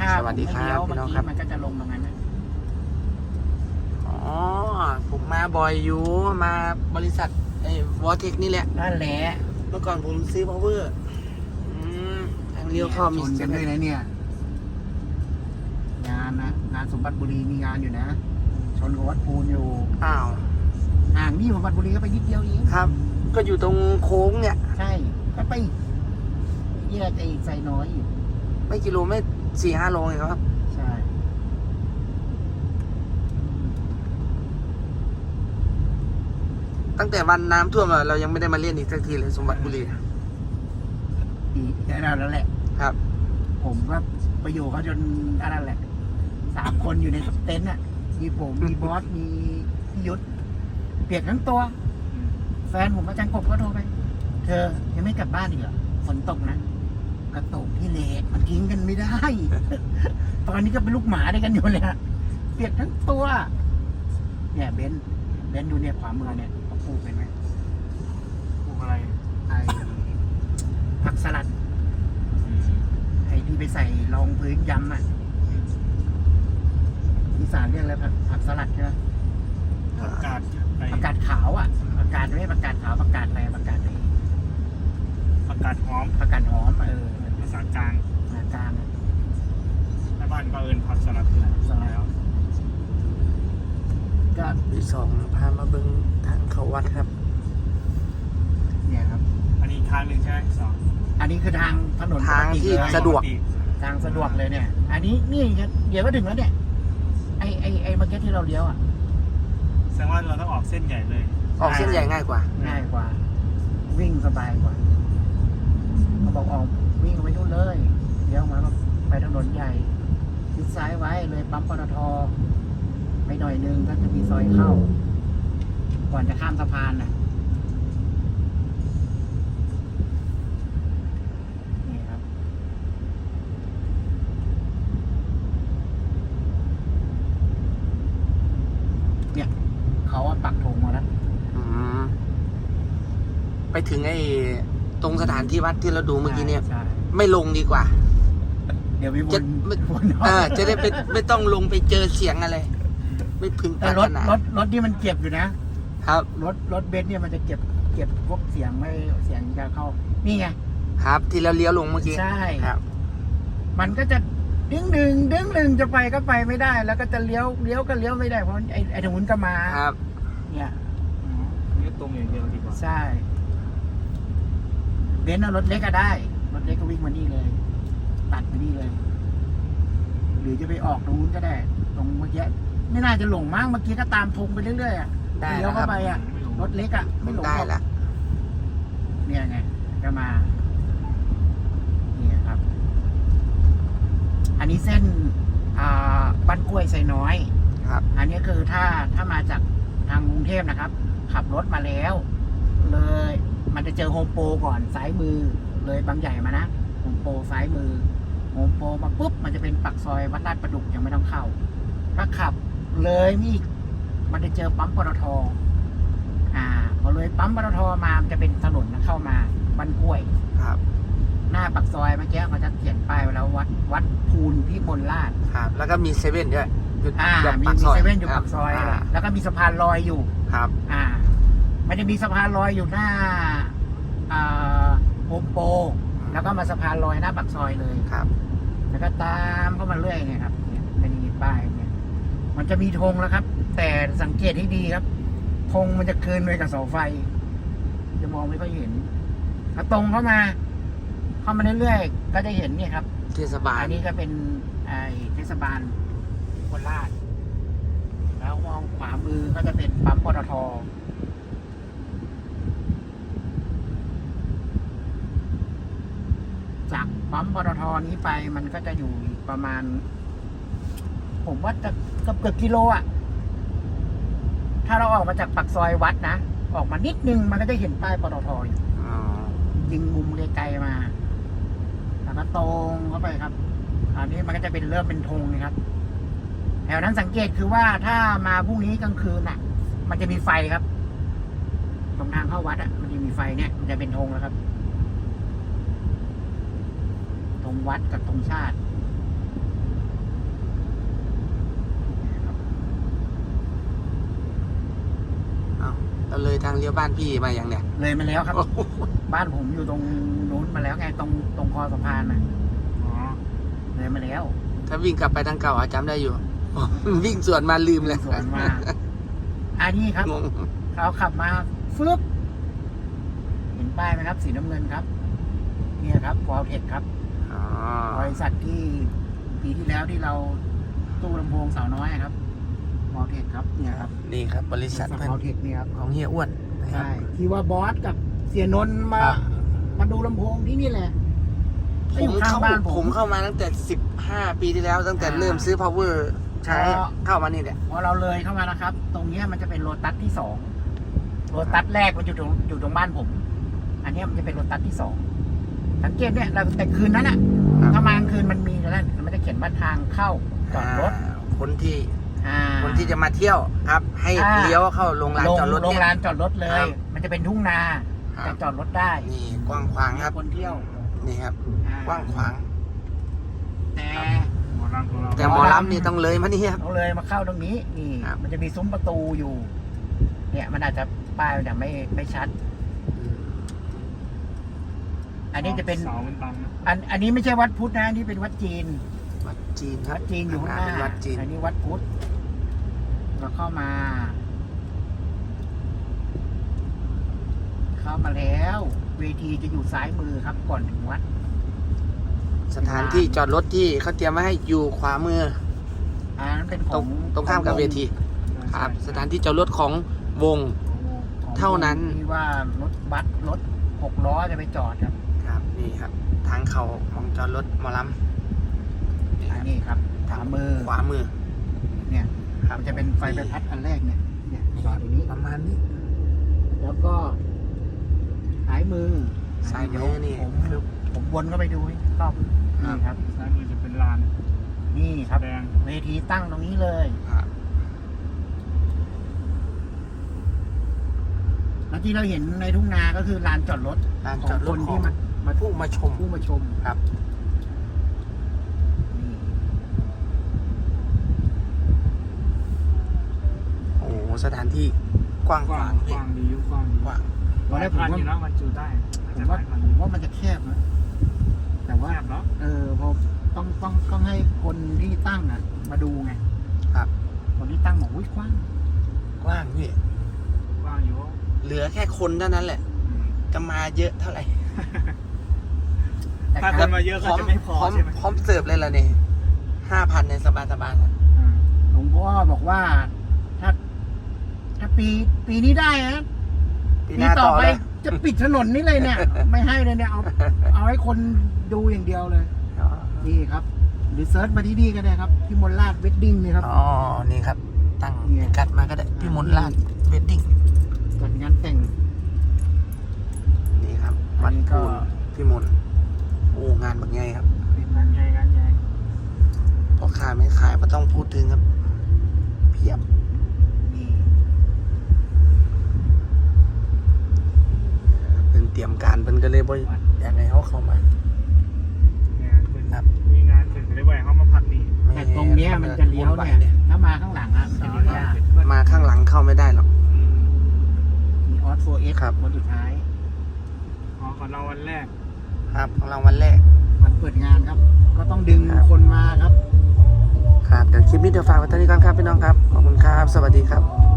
ถ้าสวัสดีครับผมไม่เลี้ยวพี่เมื่อน้องกี้ครับ มันก็จะลงตรงนั้นนะอ๋อ ผมมาบ่อยอยู่ มาบริษัทไอ้วอเทคนี่แหละ นั่นแหละเมื่อก่อนผมซื้อพาวเวอร์ทางเลี้ยวเข้ามีชนกันด้วยนะเนี่ย งานนะงานสมบัติบุรีมีงานอยู่นะ ชนกับวัดภูนอยู่ อ้าวห่างนี่สมบัติบุรีก็ไปนิดเดียวเองครับ ก็อยู่ตรงโค้งเนี่ย ใช่ก็ไปแยกไอ้ไซน้อยอยู่ไม่กิโลไม่ สี่ห้าโลเองครับ ใช่ ตั้งแต่วันน้ำท่วมอะเรายังไม่ได้มาเล่นอีกสักทีเลยสมบัติบุรีปีแต่เราแล้วแหละ ครับ ผมก็ไปอยู่เขาจนอะไรแหละสามคนอยู่ในเต็นท์อะ มีผมมีบอสมีพี่ยุทธเปียกทั้งตัว แฟนผมอาจารย์กบก็โทรไป เธอยังไม่กลับบ้านอีกเหรอฝนตกนะ กระตกพี่เลกมันทิ้งกันไม่ได้ ตอนนี้ก็เป็นลูกหมาด้วยกันอยู่เลยอะเปียกทั้งตัว เนี่ยเบนซ์เบนซ์ดูเนี่ยขวามือเนี่ยเขาปลูกเป็นไหมปลูกอะไรไอ้ผักสลัด ไอ้ที่ไปใส่รองพื้นยำอะอีสานเรียกอะไรผักผักสลัดใช่ไหมผักกาดไอ้ผักกาดขาวอะผักกาดไม่ใช่ผักกาดขาวผักกาดอะไรผักกาดอะไรผักกาดหอมผักกาดหอมเออภา ษากลางหน้าจานอะแม่บ้านก็เอินผักสลัดแหละสลัดแล้วก็ที่สองพามาเบิ้งทางเขาวัดครับ เนี่ยครับ อันนี้อีกทางหนึ่งใช่ไหมสองอันนี้คือทางถนนทางปกติที่ เลยสะดวก ทางสะดวกเลยเนี่ย อันนี้นี่เดี๋ยวก็ถึงแล้วเนี่ย ไอไอไอเมื่อกี้ที่เราเลี้ยวอะแสดงว่าเราต้องออกเส้นใหญ่เลยออกเส้นใหญ่ง่ายกว่า ง่ายกว่า วิ่งสบายกว่าเขาบอกออกวิ่งไปนู่น เลยเลี้ยวมาก็ไปถนนใหญ่ชิดซ้ายไว้เลยปั๊มปตทไปหน่อยนึงก็จะมีซอยเข้า ก่อนจะข้ามสะพานน่ะนี่ครับเนี่ยเขาปักธงมาแล้วไปถึงไอ้ ตรงสถานที่วัดที่เราดูเมื่อกี้เนี่ย ใช่ไม่ลงดีกว่า เดี๋ยวมีวจะนไม่ วนเออ จะได้ไม่ไม่ต้องลงไปเจอเสียงอะไร ไม่พึงปแต่รารถถนารถรถนี่มันเก็บอยู่นะ ครับ รถรถเบนซ์เนี่ยมันจะเก็บเก็บพวกเสียงไม่เสียงจะเข้า นี่ไง ครับ ที่เราเลี้ยวลงเมื่อกี้ใช่ ครับ มันก็จะดึงหนึ่งดึงหนึ่งจะไปก็ไปไม่ได้ แล้วก็จะเลี้ยวเลี้ยวก็เลี้ยวไม่ได้เพราะไอ้ไอ้ถนนก็มา ครับ เนี่ยนี่ตรงอย่างเดียวดีกว่า ใช่ เบนซ์เอารถเล็กก็ได้ รถเล็กก็วิ่งมานี่เลย ตัดมานี่เลย หรือจะไปออกตรงนู้นก็ได้ ตรงเมื่อกี้ไม่น่าจะหลงมากเมื่อกี้ก็ตามธงไปเรื่อยๆอะได้เลี้แล้ยววครัเข้าบ ไปอะไม่รู้รถเล็กอะไม่หลงได้หรอก ละ เนี่ยไงก็มา เนี่ยครับ อันนี้เส้นอ่าบ้านกล้วยไซน้อยครับ อันนี้คือถ้าถ้ามาจากทางกรุงเทพนะครับ ขับรถมาแล้ว เลย มันจะเจอโฮมโปรก่อนซ้ายมือเลยบางใหญ่มานะโฮมโปรซ้ายมือโฮมโปรมาปุ๊บมันจะเป็นปักซอยวัดลาดประดุกยังไม่ต้องเข้าถ้าขับเลยมีอีกมันจะเจอปั๊มปตทอ่าพอเลยปั๊มปตทมามันจะเป็นถนนเข้ามาบ้านกล้วยครับ หน้าปักซอยเมื่อกี้เขาจะเขียนป้ายไว้แล้ววัดวัดภูนพิมลราชครับ แล้วก็มีเซเว่นด้วยอยู่อ่าแบบมีปากมีซอยเซเว่นอยู่ครับปักซอยาแล้วก็มีสะพานลอยอยู่ครับ อ่า มันจะมีสะพานลอยอยู่หน้าอ่าโฮมโปรแล้วก็มาสะพานลอยหน้าปักซอยเลยครับ แล้วก็ตามเข้ามาเรื่อยเนี่ยครับเนี่ยมันมีป้ายเนี่ยมันจะมีธงแล้วครับ แต่สังเกตให้ดีครับธงมันจะเกินไปกับเสาไฟ จะมองไม่ค่อยเห็นถ้าตรงเข้ามา เข้ามาเรื่อยๆก็จะเห็นเนี่ยครับเทศบาลอันนี้ก็เป็นไอ้เทศบาลโคราชแล้วมองขวามือก็จะเป็นปั๊มปตท จาก ปั๊มปตทนี้ไปมันก็จะอยู่ประมาณ ผมว่าจะเกือบเกือบกิโลอะ ถ้าเราออกมาจากปากซอยวัดนะ ออกมานิดนึงมันก็จะเห็นป้ายปตทอยู่ยิงมุมไกลๆมาแล้วก็ตรงเข้าไปครับอันนี้มันก็จะเป็นเริ่มเป็นธงนะครับ แถวนั้นสังเกตคือว่าถ้ามาพรุ่งนี้กลางคืนน่ะ มันจะมีไฟครับ ตรงทางเข้าวัดอะ มันจะมีไฟเนี่ย มันจะเป็นธงแล้วครับ รงวัดกับตรงชาติเราเลยทางเลี้ยวบ้านพี่มาอย่างเนี้ยเลยมาแล้วครับ บ้านผมอยู่ตรงนู้นมาแล้วไงตรงตรงคอสะพานอะอ๋อเลยมาแล้ว ถ้าวิ่งกลับไปทางเก่าอาจจำได้อยู่ วิ่งสวนมาลืมเลยสวนมาอันนี้ครับเขาขับมาฟึบเห็นป้ายไหมครับ สีน้ำเงินครับ เนี่ยครับฟอร์เทคครับ บริษัทที่ปีที่แล้วที่เราตู้ลำโพงสาวน้อยครับฟอลเทคครับเนี่ยครับนี่ครับ บริษัทฟเพื่อนอลเทคเนี่ยครับของเฮียอ้วนนะครับใช่ที่ว่าบอสกับเสียนนท์มาครับมาดูลำโพงที่นี่แหละผอยู่มข้างเข้าบ้านผผมมเข้ามาตั้งแต่15ปีที่แล้วตั้งแต่อ่าเริ่มซื้อ power ใช้อ๋อเข้ามานี่แหละพอเราเลยเข้ามานะครับ ตรงเนี้ยมันจะเป็นโรตัสที่สองโรตัสแรกมันอยู่ตรงอยู่ตรงบ้านผม อันเนี้ยมันจะเป็นโรตัสที่สองสังเกตเนี่ยเราแต่คืนนั้นอะครับ ถ้ามากลางคืนมันมีแล้วมันจะเขียนว่าทางเข้าจอดรถอ่าคนที่อ่า คนที่จะมาเที่ยวครับ ให้อ่า เลี้ยวเข้าโรงร้านลงจอดรถโรงเนี่ยร้านจอดรถเลครัยบมันจะเป็นทุ่งนาครัแต่บจอดรถได้นี่กว้างขวางครับคนเที่ยวนี่ครับ อ่กว้างขวาง แต่ หมอลำของเราแต่หมอลำนี่ต้องเลยมานี่ครับเราเลยมาเข้าตรงนี้นี่ครับ มันจะมีซุ้มประตูอยู่ เนี่ยมันอาจจะป้ายมันจะไม่ไม่ชัด อันนี้จะเป็น เสามันบังนะอันอันนี้ไม่ใช่วัดพุทธนะอันนี้เป็นวัดจีน วัดจีนครัวับดจีนอยู่ข้างหน้าเป็นวัดจีนอันนี้วัดพุทธเราเข้ามา เข้ามาแล้ว เวทีจะอยู่ซ้ายมือครับก่อนถึงวัด สถานที่จอดรถที่เขาเตรียมไว้ให้อยู่ขวามือ อันนั้นเป็นขตรองงตรงข้ามกับเวทีครับ สถานที่จอดรถของวง ของเท่านั้น ที่ว่ารถบัสรถหกล้อจะไปจอดครับ ครับนี่ครับทางเขาของจอดรถหมอลำนี่คอัรับนนี้ครับขวามือขวามือเนี่ยครับมันจะเป็นไฟใบพัดอันแรกเนี่ยเนี่ยจอดตรงนี้ประมาณนี้แล้วก็ซ้ายมือซ้ายมือนี่ผมผมวนเข้าไปดูให้รอบนี่ครับ ซ้ายมือจะเป็นลานนี่ครับแดงเวทีตั้งตรงนี้เลย ครับแล้วที่เราเห็นในทุ่งนาก็คือลานจอดรถลานขอจองดรคถนขอที่งมา มาผู้มาชมผู้มาชมครับนี่โอ้โหสถานที่กว้างกขว้างวางกพี่ว้างดีอยู่กว้างดีกว้างตอนแรกผมพันว่าอยู่นะมันจูได้ผมว่าผมว่ามันจะแคบนะแต่ว่าแคบเนาะเออพอต้องต้องต้องให้คนที่ตั้งอะ มาดูไงครับ คนที่ตั้งบอกอุ้ยกว้างกว้างพี่กว้างอยู่เหลือแค่คนเท่านั้นแหละ จะมาเยอะเท่าไหร่แต่ ถ้าคครันบมาเยอะก็จะไม่พอพร้อมใช่ไหม พร้อมเสิร์ฟเลยล่ะเนี่ยห้าพันในสบายสบายๆนะอ่าหลวงพ่อบอกว่า ถ้า ถ้าปีปีนี้ได้นะปีหปีน้าต่ต่ออไปเลยจะปิดถนนนี่เลยเนี่ย ไม่ให้เลยเนี่ยเอาเอาให้คนดูอย่างเดียวเลยนี่ครับ หรือเซิร์ชมาที่นี่ก็ได้ครับที่มนลาดเวดดิ้งนี่ครับ อ๋อ นี่ครับ ตั้งเนี่ยพิกัดมาก็ได้พี่มนต์ลาดเวดดิ้งจัดงานแต่งนี่ครับอัวันดนี้ก็พูนพี่มนต์โอ้งานแบบไงครับเป็นงานใหญ่งานใหญ่พอขายไม่ขายก็ต้องพูดถึงครับ เพียบนี่เป็นเตรียมการเป็นก็เลยบ่อยากให้เขาเข้ามา งานเป็นครับ มีงานถึงได้ไหวเขามาพักนี่แต่ตรงเนี้ยมันจะเลี้ยวเนี่ยถ้ามาข้างหลังอะมันจะเลี้ยวยากมาข้างหลังเข้าไม่ได้หรอก มีออสโฟเอสครับวันสุดท้าย อ๋อของเราวันแรก ครับของเราวันแรก วันเปิดงานครับ ก็ต้องดึงครับ คนมาครับ ครับเดี๋ยวคลิปนี้เดี๋ยวฝากไว้เท่านี้ก่อนครับพี่น้องครับ ขอบคุณครับ สวัสดีครับ